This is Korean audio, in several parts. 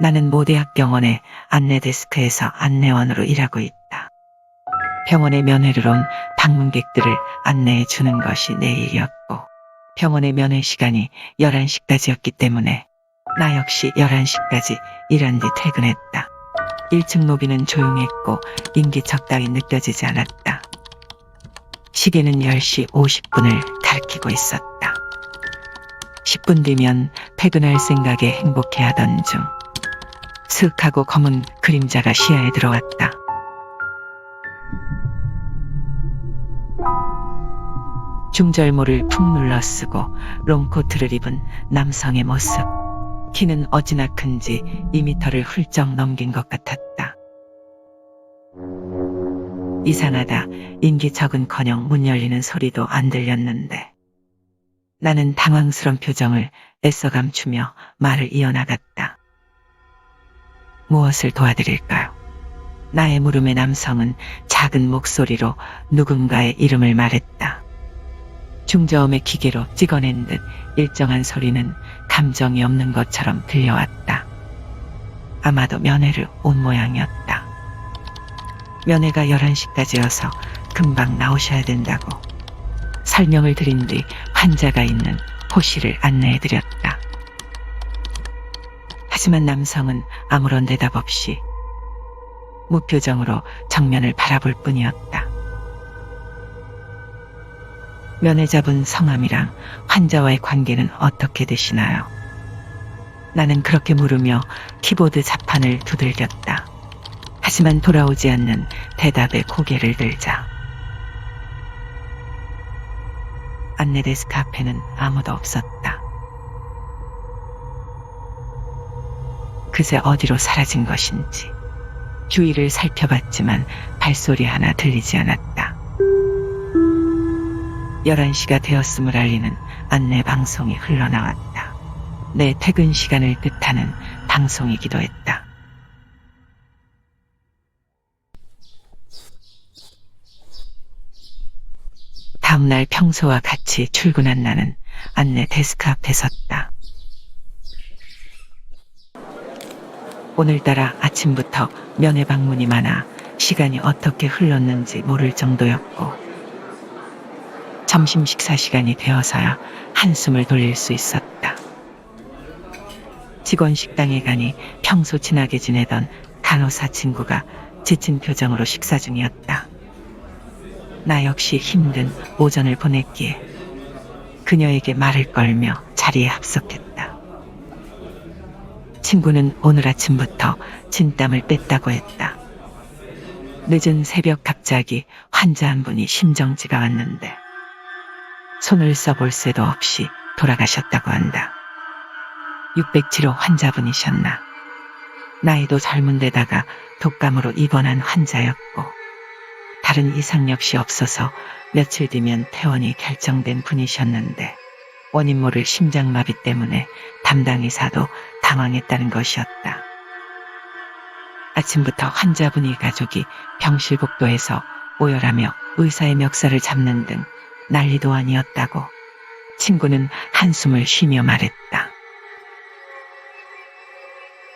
나는 모대학 병원의 안내데스크에서 안내원으로 일하고 있다. 병원에 면회를 온 방문객들을 안내해 주는 것이 내 일이었고, 병원의 면회 시간이 11시까지였기 때문에 나 역시 11시까지 일한 뒤 퇴근했다. 1층 로비는 조용했고 인기척 따위 느껴지지 않았다. 시계는 10시 50분을 가리키고 있었다. 10분 뒤면 퇴근할 생각에 행복해하던 중 스윽하고 검은 그림자가 시야에 들어왔다. 중절모를 푹 눌러 쓰고 롱코트를 입은 남성의 모습. 키는 어찌나 큰지 2미터를 훌쩍 넘긴 것 같았다. 이상하다. 인기척은커녕 문 열리는 소리도 안 들렸는데. 나는 당황스런 표정을 애써 감추며 말을 이어나갔다. 무엇을 도와드릴까요? 나의 물음에 남성은 작은 목소리로 누군가의 이름을 말했다. 중저음의 기계로 찍어낸 듯 일정한 소리는 감정이 없는 것처럼 들려왔다. 아마도 면회를 온 모양이었다. 면회가 11시까지여서 금방 나오셔야 된다고 설명을 드린 뒤 환자가 있는 호실을 안내해드렸다. 하지만 남성은 아무런 대답 없이 무표정으로 정면을 바라볼 뿐이었다. 면회자분 성함이랑 환자와의 관계는 어떻게 되시나요? 나는 그렇게 물으며 키보드 자판을 두들겼다. 하지만 돌아오지 않는 대답에 고개를 들자. 안내데스크 앞에는 아무도 없었다. 그새 어디로 사라진 것인지 주위를 살펴봤지만 발소리 하나 들리지 않았다. 11시가 되었음을 알리는 안내 방송이 흘러나왔다. 내 퇴근 시간을 뜻하는 방송이기도 했다. 다음날 평소와 같이 출근한 나는 안내 데스크 앞에 섰다. 오늘따라 아침부터 면회 방문이 많아 시간이 어떻게 흘렀는지 모를 정도였고, 점심 식사 시간이 되어서야 한숨을 돌릴 수 있었다. 직원 식당에 가니 평소 친하게 지내던 간호사 친구가 지친 표정으로 식사 중이었다. 나 역시 힘든 오전을 보냈기에 그녀에게 말을 걸며 자리에 합석했다. 친구는 오늘 아침부터 진땀을 뺐다고 했다. 늦은 새벽 갑자기 환자 한 분이 심정지가 왔는데 손을 써볼 새도 없이 돌아가셨다고 한다. 607호 환자분이셨나. 나이도 젊은 데다가 독감으로 입원한 환자였고 다른 이상 역시 없어서 며칠 뒤면 퇴원이 결정된 분이셨는데 원인 모를 심장마비 때문에 담당 의사도 당황했다는 것이었다. 아침부터 환자분이 가족이 병실 복도에서 오열하며 의사의 멱살을 잡는 등 난리도 아니었다고 친구는 한숨을 쉬며 말했다.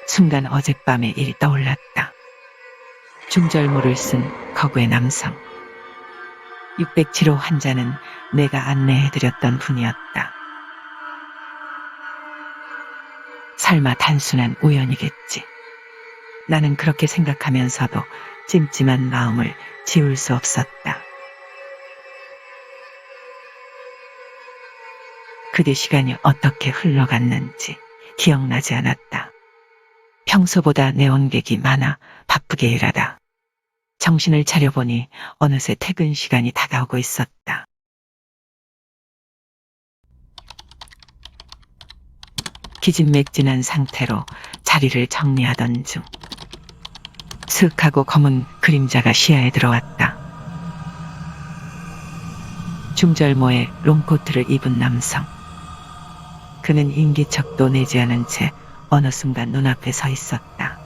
순간 어젯밤의 일이 떠올랐다. 중절모를 쓴 거구의 남성. 607호 환자는 내가 안내해드렸던 분이었다. 설마 단순한 우연이겠지. 나는 그렇게 생각하면서도 찜찜한 마음을 지울 수 없었다. 그대 시간이 어떻게 흘러갔는지 기억나지 않았다. 평소보다 내 원객이 많아 바쁘게 일하다. 정신을 차려보니 어느새 퇴근 시간이 다가오고 있었다. 기진맥진한 상태로 자리를 정리하던 중 스윽하고 검은 그림자가 시야에 들어왔다. 중절모에 롱코트를 입은 남성. 그는 인기척도 내지 않은 채 어느 순간 눈앞에 서 있었다.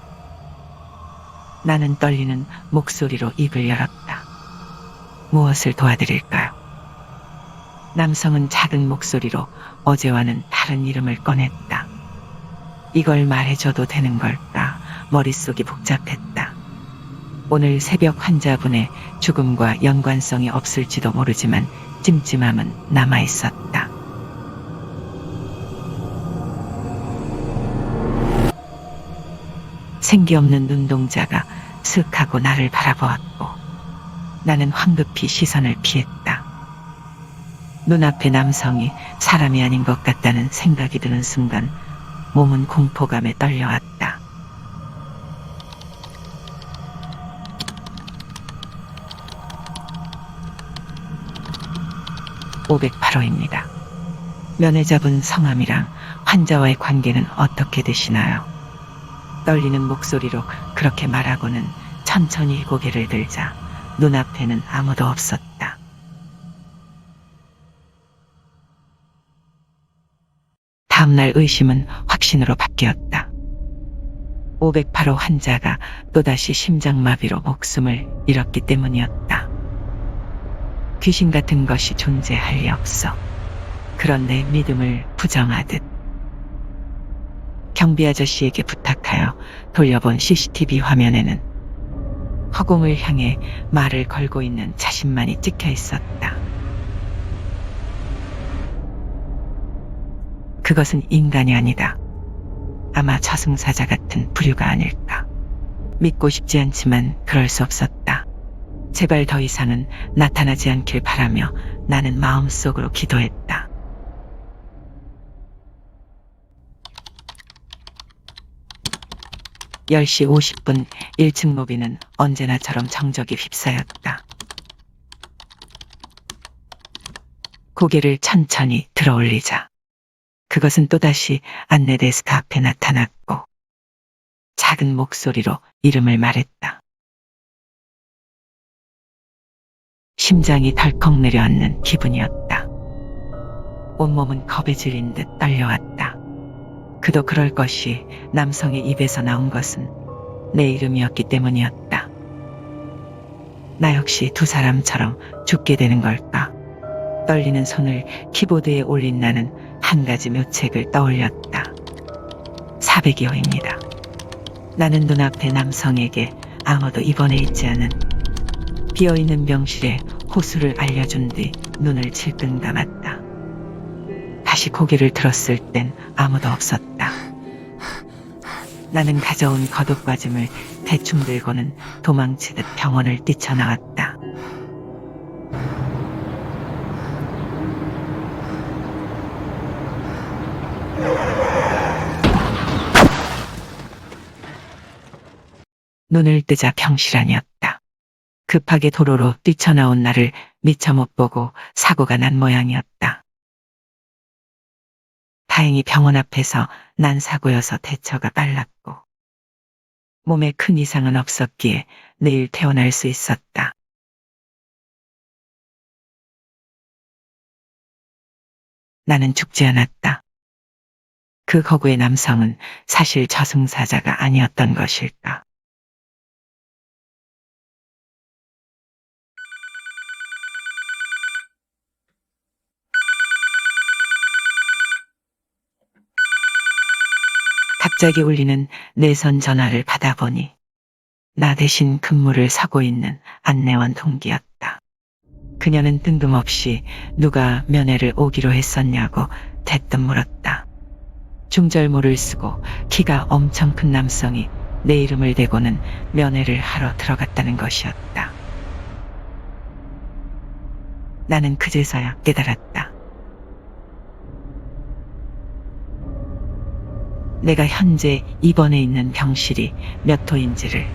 나는 떨리는 목소리로 입을 열었다. 무엇을 도와드릴까요? 남성은 작은 목소리로 어제와는 다른 이름을 꺼냈다. 이걸 말해줘도 되는 걸까? 머릿속이 복잡했다. 오늘 새벽 환자분의 죽음과 연관성이 없을지도 모르지만 찜찜함은 남아 있었다. 생기 없는 눈동자가 슥 하고 나를 바라보았고 나는 황급히 시선을 피했다. 눈앞의 남성이 사람이 아닌 것 같다는 생각이 드는 순간 몸은 공포감에 떨려왔다. (508호입니다) 면회 잡은 성함이랑 환자와의 관계는 어떻게 되시나요? 떨리는 목소리로 그렇게 말하고는 천천히 고개를 들자 눈앞에는 아무도 없었다. 다음날 의심은 확신으로 바뀌었다. 508호 환자가 또다시 심장마비로 목숨을 잃었기 때문이었다. 귀신 같은 것이 존재할 리 없어. 그런데 믿음을 부정하듯. 경비 아저씨에게 부탁하여 돌려본 CCTV 화면에는 허공을 향해 말을 걸고 있는 자신만이 찍혀 있었다. 그것은 인간이 아니다. 아마 저승사자 같은 부류가 아닐까. 믿고 싶지 않지만 그럴 수 없었다. 제발 더 이상은 나타나지 않길 바라며 나는 마음속으로 기도했다. (10시 50분) 1층 로비는 언제나처럼 정적이 휩싸였다. 고개를 천천히 들어 올리자 그것은 또다시 안내 데스크 앞에 나타났고 작은 목소리로 이름을 말했다. 심장이 덜컥 내려앉는 기분이었다. 온몸은 겁에 질린 듯 떨려왔다. 그도 그럴 것이 남성의 입에서 나온 것은 내 이름이었기 때문이었다. 나 역시 두 사람처럼 죽게 되는 걸까? 떨리는 손을 키보드에 올린 나는 한 가지 묘책을 떠올렸다. 402호입니다. 나는 눈앞의 남성에게 아무도 입원해 있지 않은 비어있는 병실에 호수를 알려준 뒤 눈을 질끈 감았다. 다시 고개를 들었을 땐 아무도 없었다. 나는 가져온 겉옷과짐을 대충 들고는 도망치듯 병원을 뛰쳐나왔다. 눈을 뜨자 병실 아니었다. 급하게 도로로 뛰쳐나온 나를 미처 못 보고 사고가 난 모양이었다. 다행히 병원 앞에서 난 사고여서 대처가 빨랐고 몸에 큰 이상은 없었기에 내일 퇴원할 수 있었다. 나는 죽지 않았다. 그 거구의 남성은 사실 저승사자가 아니었던 것일까? 갑자기 울리는 내선 전화를 받아보니 나 대신 근무를 사고 있는 안내원 동기였다. 그녀는 뜬금없이 누가 면회를 오기로 했었냐고 대뜸 물었다. 중절모를 쓰고 키가 엄청 큰 남성이 내 이름을 대고는 면회를 하러 들어갔다는 것이었다. 나는 그제서야 깨달았다. 내가 현재 입원해 있는 병실이 몇 호인지를